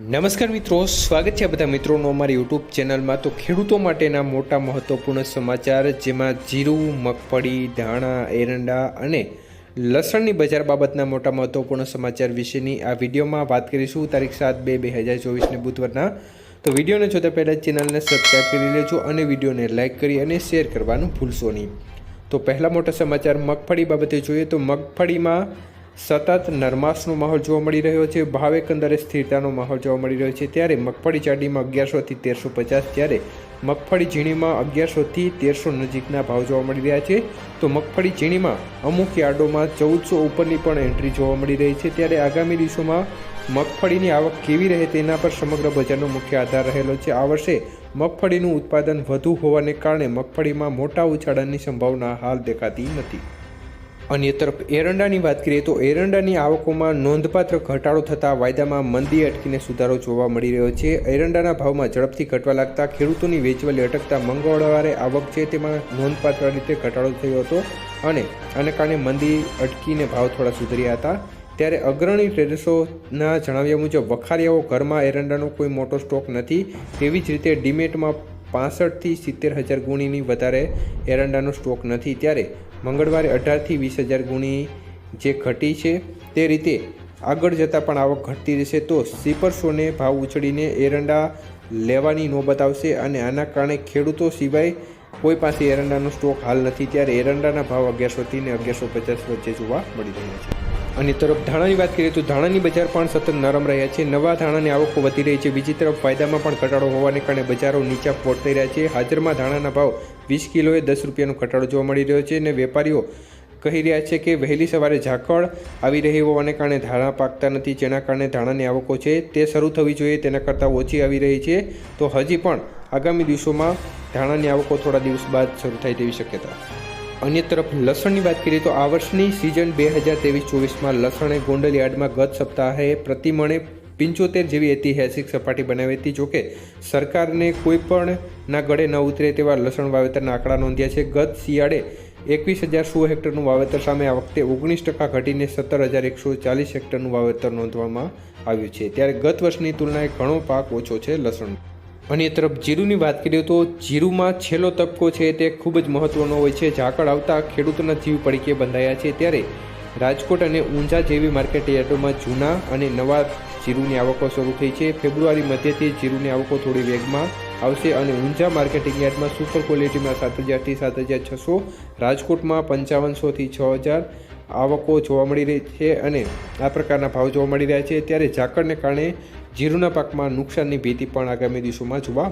નમસ્કાર મિત્રો, સ્વાગત છે બધા મિત્રોનો અમારી યુટ્યુબ ચેનલમાં. તો ખેડૂતો માટેના મોટા મહત્વપૂર્ણ સમાચાર, જેમાં જીરું, મગફળી, ધાણા, એરંડા અને લસણની બજાર બાબતના મોટા મહત્વપૂર્ણ સમાચાર વિશેની આ વિડીયોમાં વાત કરીશું. તારીખ સાત બે બે હજાર ચોવીસને બુધવારના. તો વિડીયોને જોતા પહેલાં ચેનલને સબસ્ક્રાઈબ કરી લેજો અને વિડીયોને લાઇક કરી અને શેર કરવાનું ભૂલશો નહીં. તો પહેલા મોટા સમાચાર, મગફળી બાબતે જોઈએ તો મગફળીમાં સતત નરમાશનો માહોલ જોવા મળી રહ્યો છે. ભાવ એકંદરે સ્થિરતાનો માહોલ જોવા મળી રહ્યો છે. ત્યારે મગફળી ચાડીમાં અગિયારસોથી તેરસો પચાસ ત્યારે મગફળી ઝીણીમાં અગિયારસોથી તેરસો નજીકના ભાવ જોવા મળી રહ્યા છે. તો મગફળી ઝીણીમાં અમુક યાર્ડોમાં ચૌદસો ઉપરની પણ એન્ટ્રી જોવા મળી રહી છે. ત્યારે આગામી દિવસોમાં મગફળીની આવક કેવી રહે તેના પર સમગ્ર બજારનો મુખ્ય આધાર રહેલો છે. આ વર્ષે મગફળીનું ઉત્પાદન વધુ હોવાને કારણે મગફળીમાં મોટા ઉછાળાની સંભાવના હાલ દેખાતી નથી. અન્ય તરફ એરંડાની વાત કરીએ તો એરંડાની આવકોમાં નોંધપાત્ર ઘટાડો થતાં વાયદામાં મંદી અટકીને સુધારો જોવા મળી રહ્યો છે. એરંડાના ભાવમાં ઝડપથી ઘટવા લાગતા ખેડૂતોની વેચવાલી અટકતા મંગળવારે આવક છે તેમાં નોંધપાત્ર રીતે ઘટાડો થયો હતો અને આને કારણે મંદી અટકીને ભાવ થોડા સુધર્યા હતા. ત્યારે અગ્રણી ટ્રેડર્સોના જણાવ્યા મુજબ વખારીયાઓ ઘરમાં એરંડાનો કોઈ મોટો સ્ટોક નથી. તેવી જ રીતે ડીમેટમાં પાસઠથી સિત્તેર હજાર ગુણીની વધારે એરંડાનો સ્ટોક નથી. ત્યારે મંગળવારે અઢારથી વીસ હજાર ગુણી જે ઘટી છે તે રીતે આગળ જતાં પણ આવક ઘટતી રહેશે. તો સીપરસોને ભાવ ઉછળીને એરંડા લેવાની નોબત આવશે અને આના કારણે ખેડૂતો સિવાય કોઈ પાસે એરંડાનો સ્ટોક હાલ નથી. ત્યારે એરંડાના ભાવ અગિયારસોથી ને અગિયારસો પચાસ વચ્ચે જોવા મળી રહ્યા છે. અને તરફ ધાણાની વાત કરીએ તો ધાણાની બજાર પણ સતત નરમ રહ્યા છે. નવા ધાણાની આવકો વધી રહી છે. બીજી તરફ ફાયદામાં પણ ઘટાડો હોવાને કારણે બજારો નીચા પહોંચી રહ્યા છે. હાજરમાં ધાણાના ભાવ વીસ કિલોએ દસ રૂપિયાનો ઘટાડો જોવા મળી રહ્યો છે અને વેપારીઓ કહી રહ્યા છે કે વહેલી સવારે ઝાકળ આવી રહી હોવાને કારણે ધાણા પાકતા નથી, જેના કારણે ધાણાની આવકો છે તે શરૂ થવી જોઈએ, તેના કરતાં ઓછી આવી રહી છે. તો હજી પણ આગામી દિવસોમાં ધાણાની આવકો થોડા દિવસ બાદ શરૂ થાય તેવી શક્યતા. અન્ય તરફ લસણની વાત કરીએ તો આ વર્ષની સિઝન બે હજાર ત્રેવીસ ચોવીસમાં લસણે ગોંડલ યાર્ડમાં ગત સપ્તાહે પ્રતિમણે પંચોતેર જેવી ઐતિહાસિક સપાટી બનાવી હતી. જોકે સરકારને કોઈ પણ ના ગળે ન ઉતરે તેવા લસણ વાવેતરના આંકડા નોંધ્યા છે. ગત શિયાળે એકવીસ હજાર સો હેક્ટરનું વાવેતર સામે આ વખતે ઓગણીસ ટકા ઘટીને સત્તર હજાર એકસો ચાલીસ હેક્ટરનું વાવેતર નોંધવામાં આવ્યું છે. ત્યારે ગત વર્ષની તુલનાએ ઘણો પાક ઓછો છે લસણ અને એ તરફ જીરુની વાત કરીએ તો જીરુમાં છેલ્લો તબક્કો છે તે ખૂબ જ મહત્વનો હોય છે. ઝાકળ આવતા ખેડૂતોના જીવ પડીકે બંધાયા છે ત્યારે રાજકોટ અને ઊંઝા જેવી માર્કેટ યાર્ડોમાં જૂના અને નવા જીરુની આવકો શરૂ થઈ છે. ફેબ્રુઆરી મધ્યથી જીરુની આવકો થોડી વેગમાં આવશે અને ઊંઝા માર્કેટિંગ યાર્ડમાં સુપર ક્વોલિટીમાં સાત હજારથી સાત હજાર છસો, રાજકોટમાં પંચાવનસોથી છ હજાર આવકો જોવા મળી રહી છે અને આ પ્રકારના ભાવ જોવા મળી રહ્યા છે. ત્યારે ઝાકળને કારણે જીરુના પાકમાં નુકસાનની ભીતિ પણ આગામી દિવસોમાં જોવા